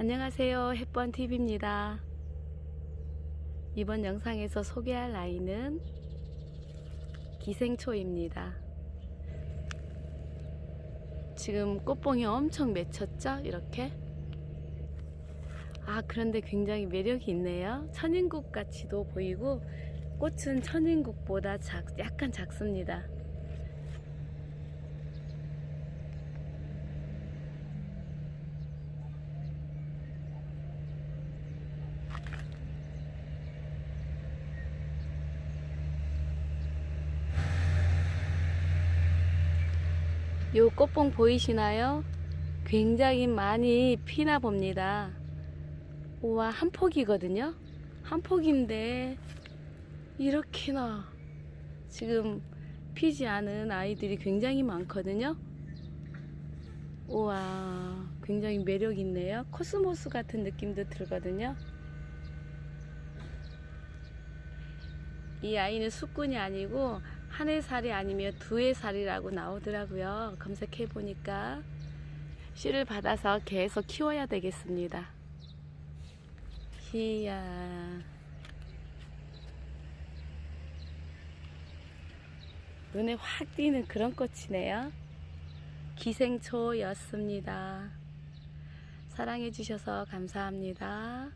안녕하세요. 햇번TV입니다. 이번 영상에서 소개할 아이는 기생초입니다. 지금 꽃봉이 엄청 맺혔죠? 이렇게. 아, 그런데 굉장히 매력이 있네요. 천인국 같이도 보이고, 꽃은 천인국보다 작, 약간 작습니다. 요 꽃봉 보이시나요? 굉장히 많이 피나 봅니다. 우와, 한 폭이거든요? 한 폭인데, 이렇게나 지금 피지 않은 아이들이 굉장히 많거든요? 우와, 굉장히 매력 있네요. 코스모스 같은 느낌도 들거든요? 이 아이는 수꾼이 아니고 한 해살이 아니면 두 해살이라고 나오더라고요. 검색해 보니까 씨를 받아서 계속 키워야 되겠습니다. 이야. 눈에 확 띄는 그런 꽃이네요. 기생초였습니다. 사랑해 주셔서 감사합니다.